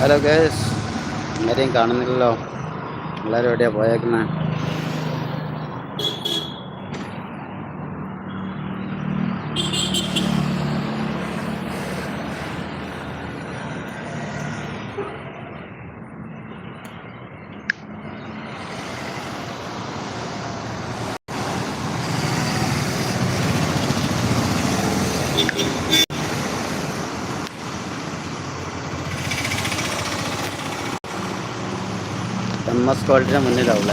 Hello case ആരെയും കാണുന്നില്ലല്ലോ. എല്ലാവരും എവിടെയാണ് പോയേക്കുന്നത് എം എസ് കോളേജിന് മുന്നിലുള്ള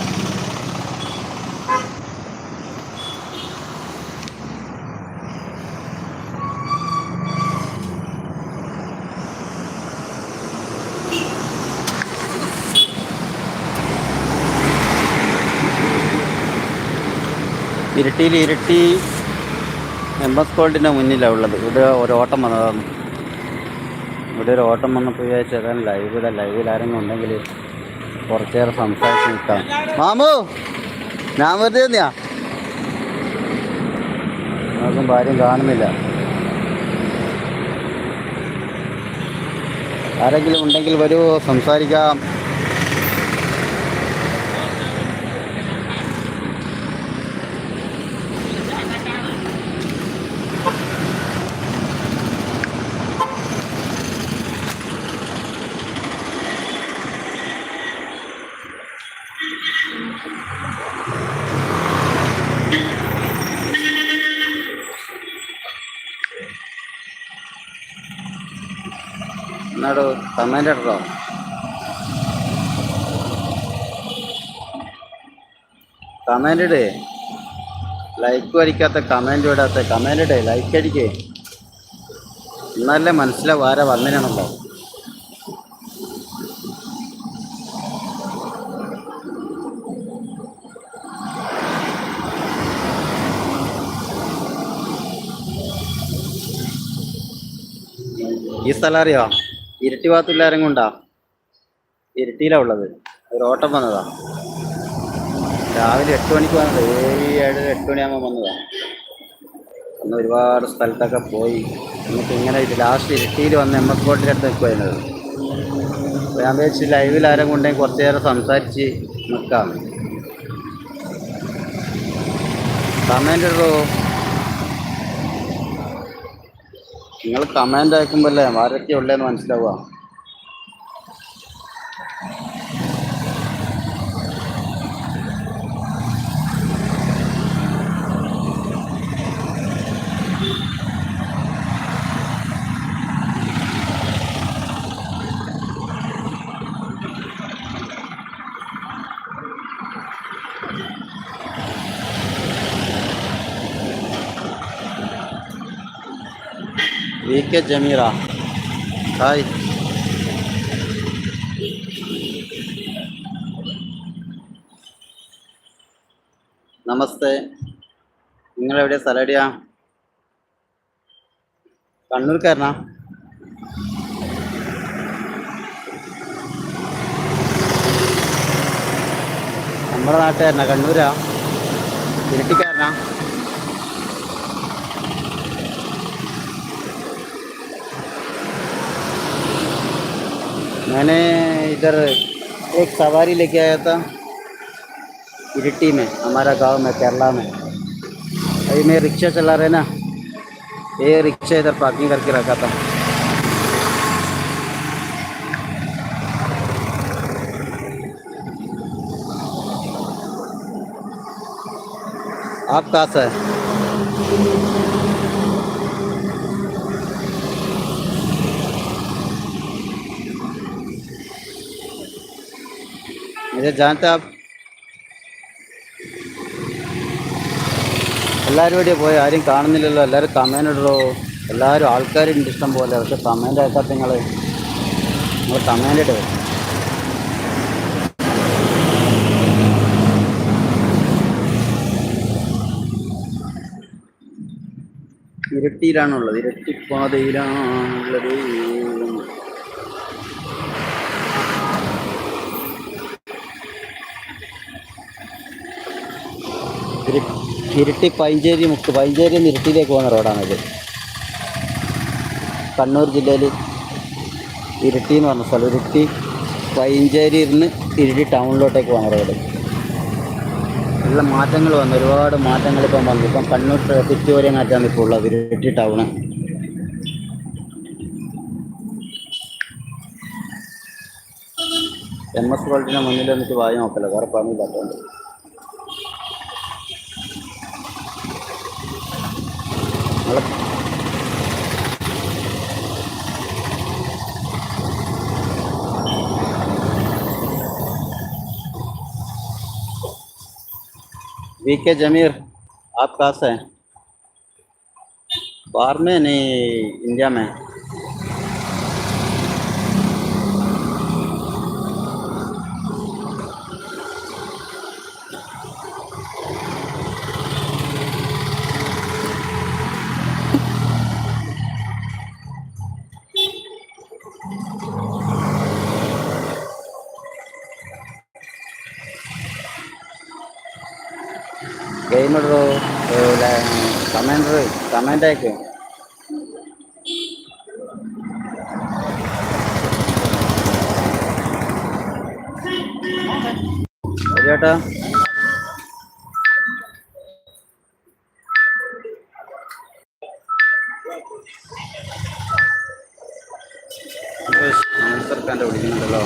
ഇരിട്ടിയിൽ ഇരിട്ടി എം എസ് കോൾഡിന്റെ മുന്നിലാണ് ഉള്ളത് ഇവിടെ ഒരു ഓട്ടം വന്നതാണ്. ഇവിടെ ഒരു ഓട്ടം വന്നപ്പോൾ ചേട്ടൻ ലൈവ് ലൈവിൽ ആരെങ്കിലും ഉണ്ടെങ്കിൽ കുറച്ചേറെ സംസാരിച്ച് നിൽക്കാം. മാമു ഞാൻ വെറുതെ തന്നെയാ നോക്കുമ്പോൾ ഭാര്യയും കാണുന്നില്ല. ആരെങ്കിലും ഉണ്ടെങ്കിൽ വരൂ സംസാരിക്കാം. എന്നാടോ കമന്റ് അടുത്താണ് കമന്റ് ഇടേ. ലൈക്ക് അടിക്കാത്ത കമന്റ് ഇടാത്ത കമന്റ് ഇടേ. ലൈക്ക് അടിക്കേ. എന്നാലേ മനസ്സിലാവും ആരാ വന്നിനാണല്ലോ ഈ സ്ഥലം അറിയോ? ഇരട്ടി ഭാഗത്തുള്ള ആരെങ്കിലും ഉണ്ടോ? ഇരട്ടിയിലാ ഉള്ളത്. ഒരു ഓട്ടം വന്നതാ. രാവിലെ എട്ട് മണിക്ക് വന്നത്. ഏഴ് ഏഴ് എട്ട് മണിയാകുമ്പോൾ വന്നതാ. അന്ന് ഒരുപാട് സ്ഥലത്തൊക്കെ പോയി. എന്നിട്ട് ഇങ്ങനെ ലാസ്റ്റ് ഇരട്ടിയിൽ വന്ന് എം എസ് ബോട്ടിന്റെ അടുത്ത് നിൽക്കുമായിരുന്നത് അപ്പോൾ ഞാൻ വിചാരിച്ച് ലൈവിൽ ആരും കൊണ്ടെങ്കിൽ കുറച്ച് നേരം സംസാരിച്ച് നിൽക്കാം. കമന്റ് ഇടോ. നിങ്ങൾ കമാൻഡ് അയക്കുമ്പോൾ അല്ലേ? ആരൊക്കെ ഉള്ളതെന്ന് മനസ്സിലാവുക. വി കെ ജമീറ ഹായ് നമസ്തേ നിങ്ങളെവിടെയാ സ്ഥലം എവിടെയാ കണ്ണൂർക്കാരനാ? നമ്മുടെ നാട്ടുകാരനാ കണ്ണൂരാ. ഇരട്ടിക്കാരനാ. मैंने इधर एक सवारी लेके आया था इरिट्टी में, हमारा गाँव में, केरला में। अभी मैं रिक्शा चला रहे ना, ये रिक्शा इधर पार्किंग करके रखा था। आप कहाँ से है मुझे जानते आप എല്ലാവരും ഇവിടെ പോയി ആരും കാണുന്നില്ലല്ലോ എല്ലാവരും കമൻ്റ് ഇടറോ എല്ലാവരും ആൾക്കാരുണ്ട് ഇഷ്ടം പോലെ പക്ഷെ കമൻ്റ് അയക്കാത്ത നിങ്ങൾ നിങ്ങൾ കമൻ്റ് ഇടുക ഇരട്ടിയിലാണുള്ളത് ഇരട്ടിപ്പാതയിലാണുള്ളത് ഇരിട്ടി പൈഞ്ചേരി മുക്ക് പൈഞ്ചേരി നിന്ന് ഇരിട്ടിയിലേക്ക് പോകുന്ന റോഡാണിത് കണ്ണൂർ ജില്ലയിൽ ഇരിട്ടി എന്ന് പറഞ്ഞ സ്ഥലം ഇരിട്ടി പൈഞ്ചേരി ഇരുന്ന് ഇരിട്ടി ടൗണിലോട്ടേക്ക് പോകുന്ന റോഡ്. നല്ല മാറ്റങ്ങൾ വന്നു ഒരുപാട് മാറ്റങ്ങൾ ഇപ്പം വന്നു. ഇപ്പം കണ്ണൂർ തിരുവരങ്ങാറ്റാണ് ഇപ്പോൾ ഉള്ളത് ഇരിട്ടി ടൗണ് എം എസ് വേൾഡിന് മുന്നിൽ എന്നിട്ട് വായി നോക്കല്ലോ വേറെ പണിയില്ലാത്തതുകൊണ്ട് वी के जमीर आप कहाँ से हैं? बाहर में नहीं इंडिया में? ഗെയിമർ കമൻഡർ കമന്റ് അയക്കും ചേട്ടാ. സർക്കാന്റെ വിളിക്കുന്നുണ്ടല്ലോ